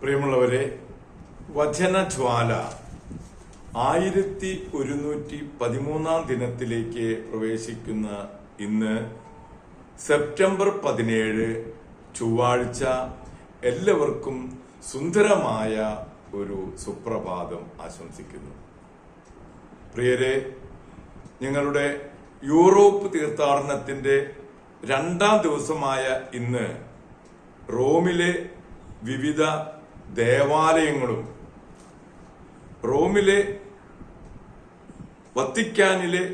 പ്രിയമുള്ളവരെ വചനജ്വാല ആയിരത്തി ഒരുന്നൂറ്റി പതിമൂന്നാം ദിനത്തിലേക്ക് പ്രവേശിക്കുന്ന ഇന്ന് സെപ്റ്റംബർ പതിനേഴ് ചൊവ്വാഴ്ച എല്ലാവർക്കും സുന്ദരമായ ഒരു സുപ്രഭാതം ആശംസിക്കുന്നു. പ്രിയരെ ഞങ്ങളുടെ യൂറോപ്പ് തീർത്ഥാടനത്തിന്റെ രണ്ടാം ദിവസമായ ഇന്ന് റോമിലെ വിവിധ ദേവാലയങ്ങളും റോമിലെ വത്തിക്കാനിലെ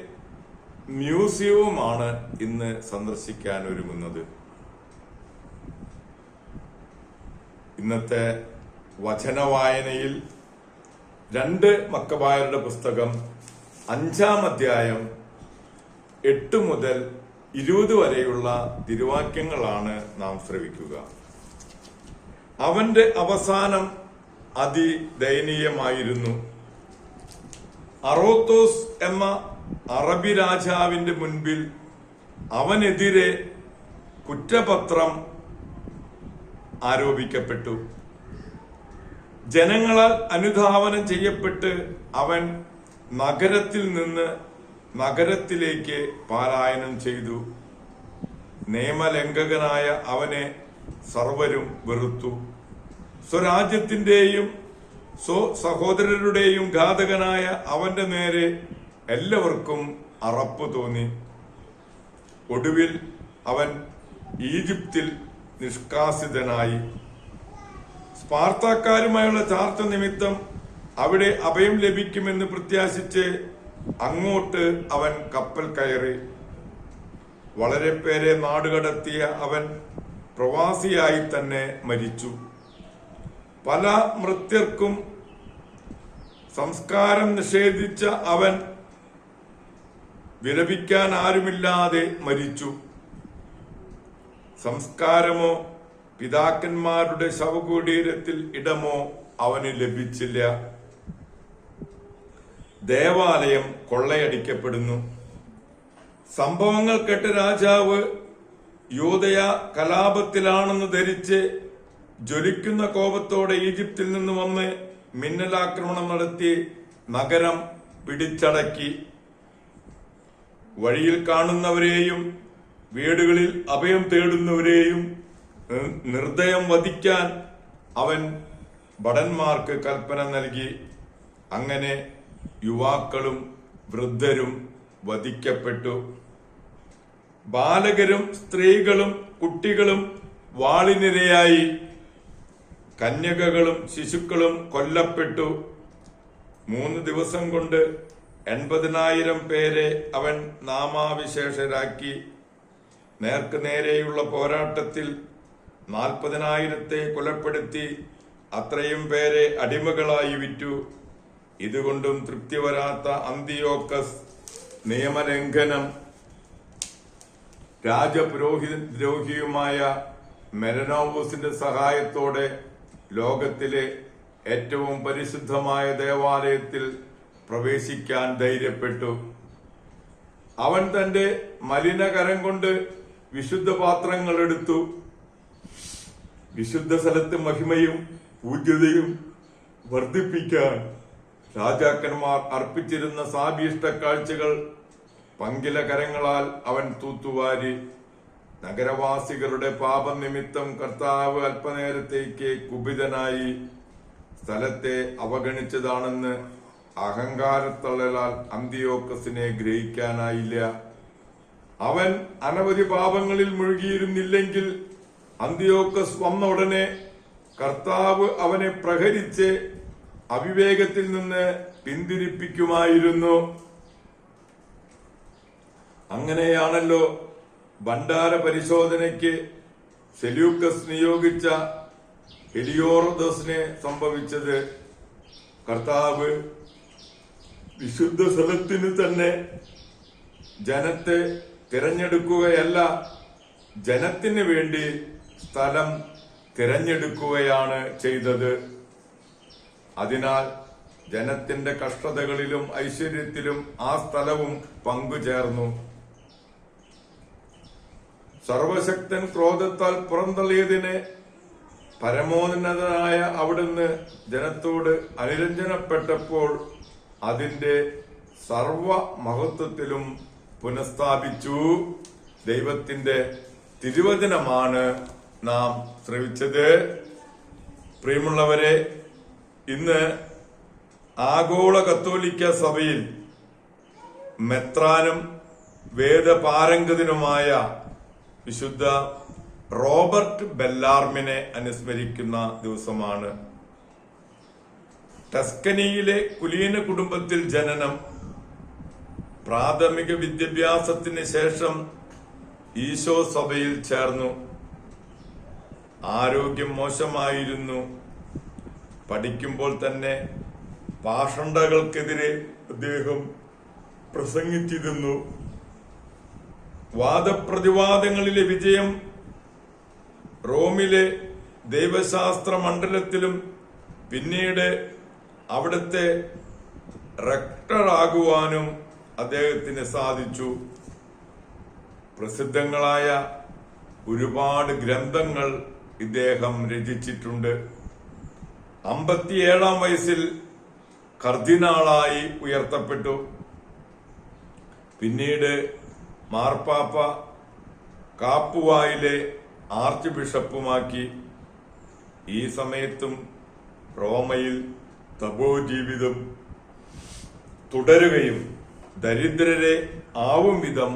മ്യൂസിയവുമാണ് ഇന്ന് സന്ദർശിക്കാൻ ഒരുങ്ങുന്നത്. ഇന്നത്തെ വചനവായനയിൽ രണ്ട് മക്കബായരുടെ പുസ്തകം അഞ്ചാം അധ്യായം എട്ട് മുതൽ ഇരുപത് വരെയുള്ള തിരുവാക്യങ്ങളാണ് നാം ശ്രവിക്കുക. അവന്റെ അവസാനം അതിദയനീയമായിരുന്നു. അറോത്തോസ് എന്ന അറബി രാജാവിന്റെ മുൻപിൽ അവനെതിരെ കുറ്റപത്രം ആരോപിക്കപ്പെട്ടു. ജനങ്ങളാൽ അനുധാവനം ചെയ്യപ്പെട്ട് അവൻ നഗരത്തിൽ നിന്ന് നഗരത്തിലേക്ക് പാലായനം ചെയ്തു. നിയമലംഘകനായ അവനെ സർവരും വെറുത്തു. സ്വരാജ്യത്തിന്റെയും സ്വ സഹോദരരുടെയും ഘാതകനായ അവന്റെ നേരെ എല്ലാവർക്കും അറപ്പ് തോന്നി. ഒടുവിൽ അവൻ ഈജിപ്തിൽ നിഷ്കാസിതനായി. സ്പാർത്താക്കാരുമായുള്ള ചാർച്ച നിമിത്തം അവിടെ അഭയം ലഭിക്കുമെന്ന് പ്രത്യാശിച്ച് അങ്ങോട്ട് അവൻ കപ്പൽ കയറി. വളരെ പേരെ നാടുകടത്തിയ അവൻ പ്രവാസിയായി തന്നെ മരിച്ചു. പല മൃത്യർക്കും സംസ്കാരം നിഷേധിച്ച അവൻ വിലപിക്കാൻ ആരുമില്ലാതെ മരിച്ചു. സംസ്കാരമോ പിതാക്കന്മാരുടെ ശവകുടീരത്തിൽ ഇടമോ അവന് ലഭിച്ചില്ല. ദേവാലയം കൊള്ളയടിക്കപ്പെടുന്നു. സംഭവങ്ങൾ കേട്ട് രാജാവ് യൂതയ കലാപത്തിലാണെന്ന് ധരിച്ച് ജ്വലിക്കുന്ന കോപത്തോടെ ഈജിപ്തിൽ നിന്ന് വന്ന് മിന്നലാക്രമണം നടത്തി നഗരം പിടിച്ചടക്കി. വഴിയിൽ കാണുന്നവരെയും വീടുകളിൽ അഭയം തേടുന്നവരെയും നിർദ്ദയം വധിക്കാൻ അവൻ ഭടന്മാർക്ക് കൽപ്പന നൽകി. അങ്ങനെ യുവാക്കളും വൃദ്ധരും വധിക്കപ്പെട്ടു. ബാലകരും സ്ത്രീകളും കുട്ടികളും വാളിനിരയായി. കന്യകകളും ശിശുക്കളും കൊല്ലപ്പെട്ടു. മൂന്ന് ദിവസം കൊണ്ട് എൺപതിനായിരം പേരെ അവൻ നാമാവിശേഷരാക്കി. നേർക്കുനേരെയുള്ള പോരാട്ടത്തിൽ നാൽപ്പതിനായിരത്തെ കൊലപ്പെടുത്തി അത്രയും പേരെ അടിമകളായി വിറ്റു. ഇതുകൊണ്ടും തൃപ്തി വരാത്ത അന്തിയോക്കസ് നിയമലംഘനം. രാജപുരോഹിത ദ്രോഹിയുമായ മെരനോവൂസിന്റെ സഹായത്തോടെ ലോകത്തിലെ ഏറ്റവും പരിശുദ്ധമായ ദേവാലയത്തിൽ പ്രവേശിക്കാൻ ധൈര്യപ്പെട്ടു. അവൻ തന്റെ മലിനകരം കൊണ്ട് വിശുദ്ധ പാത്രങ്ങൾ എടുത്തു. വിശുദ്ധ സ്ഥലത്ത് മഹിമയും പൂജ്യതയും വർദ്ധിപ്പിക്കാൻ രാജാക്കന്മാർ അർപ്പിച്ചിരുന്ന സാഭീഷ്ട കാഴ്ചകൾ പങ്കില കരങ്ങളാൽ അവൻ തൂത്തുവാരി. നഗരവാസികളുടെ പാപം നിമിത്തം കർത്താവ് അല്പനേരത്തേക്ക് കുപിതനായി സ്ഥലത്തെ അവഗണിച്ചതാണെന്ന് അഹങ്കാരത്തള്ളലാൽ അന്തിയോക്കസിനെ ഗ്രഹിക്കാനായില്ല. അവൻ അനവധി പാപങ്ങളിൽ മുഴുകിയിരുന്നില്ലെങ്കിൽ അന്തിയോക്കസ് വന്ന ഉടനെ കർത്താവ് അവനെ പ്രഹരിച്ച് അവിവേകത്തിൽ നിന്ന് പിന്തിരിപ്പിക്കുമായിരുന്നു. അങ്ങനെയാണല്ലോ ഭണ്ഡാര പരിശോധനയ്ക്ക് സെല്യൂക്കസ് നിയോഗിച്ച ഹെലിയോറദസിനെ സംഭവിച്ചത് കർത്താവ് വിശുദ്ധ സ്ഥലത്തിന് തന്നെ ജനത്തെ തിരഞ്ഞെടുക്കുകയല്ല ജനത്തിന് വേണ്ടി സ്ഥലം തിരഞ്ഞെടുക്കുകയാണ് ചെയ്തത്. അതിനാൽ ജനത്തിന്റെ കഷ്ടതകളിലും ഐശ്വര്യത്തിലും ആ സ്ഥലവും പങ്കുചേർന്നു. സർവശക്തൻ ക്രോധത്താൽ പുറന്തള്ളിയതിനെ പരമോന്നതനായ അവിടുന്ന് ജനത്തോട് അനുരഞ്ജനപ്പെട്ടപ്പോൾ അതിന്റെ സർവ മഹത്വത്തിലും പുനഃസ്ഥാപിച്ചു. ദൈവത്തിന്റെ തിരുവചനമാണ് നാം ശ്രവിച്ചത്. പ്രിയമുള്ളവരെ ഇന്ന് ആഗോള കത്തോലിക്ക സഭയിൽ മെത്രാനും വേദപാരംഗതനുമായ വിശുദ്ധ റോബർട്ട് ബെല്ലാർമിനെ അനുസ്മരിക്കുന്ന ദിവസമാണ്. ടസ്കനിയിലെ കുലീന കുടുംബത്തിൽ ജനനം പ്രാഥമിക വിദ്യാഭ്യാസത്തിന് ശേഷം ഈശോ സഭയിൽ ചേർന്നു. ആരോഗ്യം മോശമായിരുന്നു. പഠിക്കുമ്പോൾ തന്നെ പാഷണ്ടകൾക്കെതിരെ അദ്ദേഹം പ്രസംഗിച്ചിരുന്നു. വാദപ്രതിവാദങ്ങളിലെ വിജയം റോമിലെ ദൈവശാസ്ത്ര മണ്ഡലത്തിലും പിന്നീട് അവിടുത്തെ റക്ടറാകുവാനും അദ്ദേഹത്തിന് സാധിച്ചു. പ്രസിദ്ധങ്ങളായ ഒരുപാട് ഗ്രന്ഥങ്ങൾ ഇദ്ദേഹം രചിച്ചിട്ടുണ്ട്. അമ്പത്തിയേഴാം വയസ്സിൽ കർദിനാളായി ഉയർത്തപ്പെട്ടു. പിന്നീട് മാർപ്പാപ്പ കാപ്പുവായിലെ ആർച്ച് ബിഷപ്പുമാക്കി ഈ സമയത്തും റോമയിൽ തപോ ജീവിതം തുടരുകയും ദരിദ്രരെ ആവും വിധം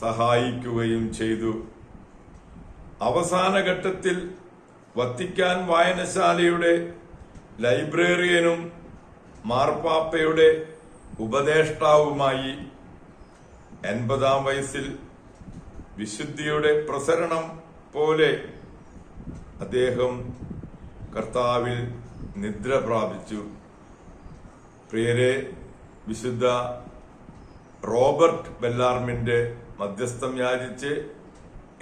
സഹായിക്കുകയും ചെയ്തു. അവസാന ഘട്ടത്തിൽ വത്തിക്കാൻ വായനശാലയുടെ ലൈബ്രറിയനും മാർപ്പാപ്പയുടെ ഉപദേഷ്ടാവുമായി എൺപതാം വയസ്സിൽ വിശുദ്ധിയുടെ പ്രസരണം പോലെ അദ്ദേഹം കർത്താവിൽ നിദ്ര പ്രാപിച്ചു. പ്രിയരെ വിശുദ്ധ റോബർട്ട് ബെല്ലാർമിന്റെ മധ്യസ്ഥം യാചിച്ച്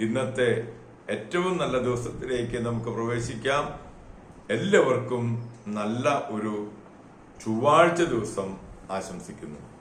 ഇന്നത്തെ ഏറ്റവും നല്ല ദിവസത്തിലേക്ക് നമുക്ക് പ്രവേശിക്കാം. എല്ലാവർക്കും നല്ല ഒരു ചൊവ്വാഴ്ച ദിവസം ആശംസിക്കുന്നു.